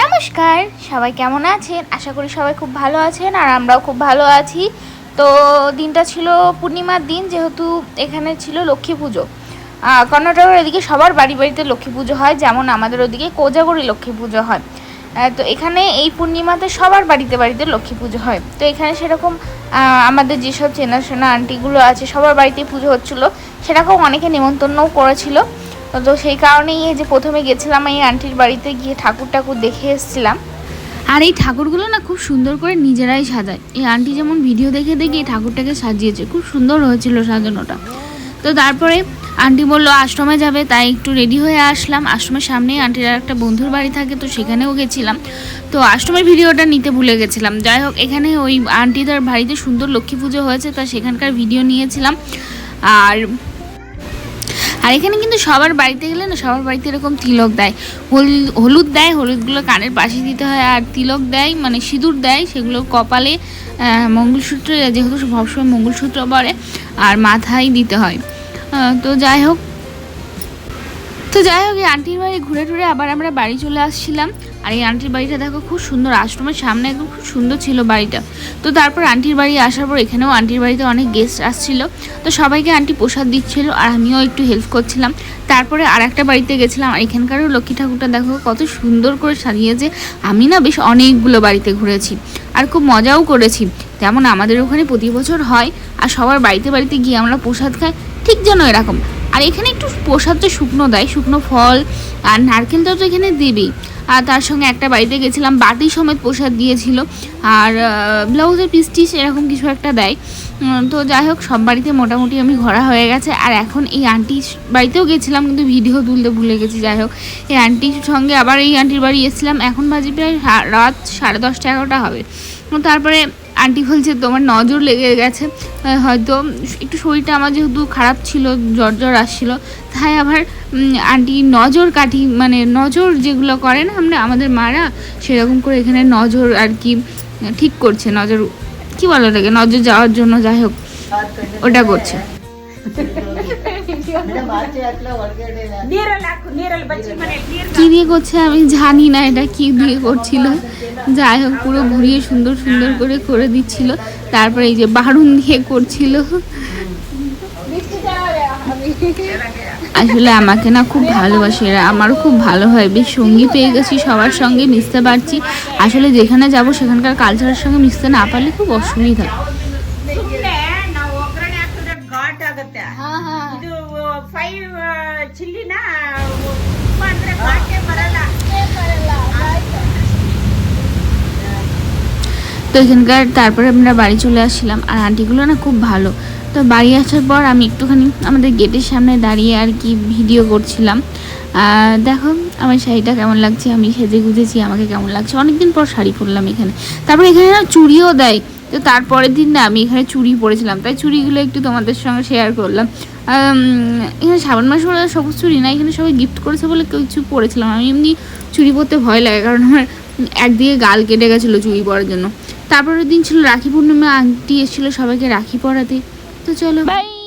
নমস্কার সবাই কেমন আছেন? আশা করি সবাই খুব ভালো আছেন আর আমরাও খুব ভালো আছি। তো দিনটা ছিল পূর্ণিমার দিন যেহেতু এখানে ছিল লক্ষ্মী পুজো। কর্ণাটকের এদিকে সবার বাড়ি বাড়িতে লক্ষ্মী পুজো হয় যেমন আমাদের ওদিকে কোজাগরি লক্ষ্মী পুজো হয়। তো এখানে এই পূর্ণিমাতে সবার বাড়িতে বাড়িতে লক্ষ্মী পুজো হয়। তো এখানে সেরকম আমাদের যেসব চেনাশোনা আন্টিগুলো আছে সবার বাড়িতে পুজো হচ্ছিল। সেরকম অনেকে নেমন্তন্নও করেছিল। তো সেই কারণেই এই যে প্রথমে গেছিলাম, এই আন্টির বাড়িতে গিয়ে ঠাকুর ঠাকুর দেখে এসেছিলাম। আর এই ঠাকুরগুলো না খুব সুন্দর করে নিজেরাই সাজায়। এই আন্টি যেমন ভিডিও দেখে দেখে এই ঠাকুরটাকে সাজিয়েছে, খুব সুন্দর হয়েছিল সাজানোটা। তো তারপরে আন্টি বলল, আশ্রমে যাবে। তাই একটু রেডি হয়ে আসলাম। আশ্রমের সামনেই আন্টির আর একটা বন্ধুর বাড়ি থাকে, তো সেখানেও গেছিলাম। তো আশ্রমের ভিডিওটা নিতে ভুলে গেছিলাম। যাই হোক, এখানে ওই আন্টিদের বাড়িতে সুন্দর লক্ষ্মী পুজো হয়েছে, তা সেখানকার ভিডিও নিয়েছিলাম। আর আর এখানে কিন্তু সবার বাড়িতে গেলে না সবার বাড়িতে এরকম তিলক দেয়। হল- হলুদ দেয়, হলুদগুলো কানের পাশে দিতে হয় আর তিলক দেয় মানে সিঁদুর দেয়, সেগুলো কপালে মঙ্গলসূত্র, যেহেতু সবসময় মঙ্গলসূত্র পরে আর মাথায় দিতে হয়। তো যাই হোক, তো যাই হোক আন্টির বাড়ি ঘুরে টুরে আবার আমরা বাড়ি চলে আসছিলাম। আর এই আন্টির বাড়িটা দেখো খুব সুন্দর, আশ্রমের সামনে একদম খুব সুন্দর ছিল বাড়িটা। তো তারপর আন্টির বাড়ি আসার পর এখানেও আন্টির বাড়িতে অনেক গেস্ট আসছিল। তো সবাইকে আন্টি প্রসাদ দিচ্ছিল আর আমিও একটু হেল্প করছিলাম। তারপরে আর একটা বাড়িতে গেছিলাম আর এখানকারও লক্ষ্মী ঠাকুরটা দেখো কত সুন্দর করে সাজিয়েছে। আমি না বেশ অনেকগুলো বাড়িতে ঘুরেছি আর খুব মজাও করেছি। যেমন আমাদের ওখানে প্রতি বছর হয় আর সবার বাড়িতে বাড়িতে গিয়ে আমরা প্রসাদ খাই, ঠিক যেন এরকম। আর এখানে একটু প্রসাদটা শুকনো দেয়, শুকনো ফল আর নারকেলটা তো এখানে দেবেই আর তার সঙ্গে একটা বাড়িতে গেছিলাম, বাটি সমেত প্রসাদ দিয়েছিল। আর ব্লাউজের পিস টিস এরকম কিছু একটা দেয়। তো যাই হোক, সব বাড়িতে মোটামুটি আমি ঘোরা হয়ে গেছে। আর এখন এই আন্টির বাড়িতেও গেছিলাম, কিন্তু ভিডিও তুলতে ভুলে গেছি, যাই হোক। এই আন্টির সঙ্গে আবার এই আন্টির বাড়ি এসেছিলাম। এখন বাজে প্রায় রাত সাড়ে দশটা এগারোটা হবে। তারপরে আন্টি বলছে তোমার নজর লেগে গেছে। হয়তো একটু শরীরটা আমার যেহেতু খারাপ ছিল জ্বর জ্বর আসছিল তাই আবার আন্টি নজর কাঠি মানে নজর যেগুলো করে না আমরা আমাদের মারা সেরকম করে এখানে নজর আর কি ঠিক করছে নজর কি বলো ওটাকে নজর যাওয়ার জন্য যাই হোক ওটা করছে। কি দিয়ে করছে আমি জানি না এটা কি দিয়ে করছিল। যাই হোক পুরো ঘুরিয়ে সুন্দর সুন্দর করে করে দিচ্ছিল। তারপরে এই যে বারুন দিয়ে করছিল। আসলে আমাকে না খুব ভালোবাসে এরা। আমারও খুব ভালো হয়। বেশ সঙ্গী পেয়ে গেছি সবার সঙ্গে, মিশতে পারছি। আসলে যেখানে যাব, সেখানকার কালচারের সঙ্গে মিশতে না পারলে খুব অসুবিধা। তো এখানকার তারপরে আমরা বাড়ি চলে আসছিলাম। আর আন্টিগুলো না খুব ভালো। তো বাড়ি আসার পর আমি একটুখানি আমাদের গেটের সামনে দাঁড়িয়ে আর কি ভিডিও করছিলাম। দেখো, আমার শাড়িটা কেমন লাগছে, আমি সেজে গুজেছি, আমাকে কেমন লাগছে। অনেকদিন পর শাড়ি পরলাম এখানে। তারপরে এখানে না চুড়িও দেয়। তো তারপরের দিন না আমি এখানে চুড়ি পরেছিলাম। তাই চুড়িগুলো একটু তোমাদের সঙ্গে শেয়ার করলাম। এখানে শ্রাবণ মাস বলে সবুজ চুড়ি না, এখানে সবাই গিফট করেছে বলে কিছু পরেছিলাম। আমি এমনি চুড়ি পরতে ভয় লাগে, কারণ আমার একদিকে গাল কেটে গেছিল চুড়ি পরার জন্য। তারপরের দিন ছিল রাখি পূর্ণিমা আংটি এসেছিল সবাইকে রাখি পরাতে। তো চলো। বাই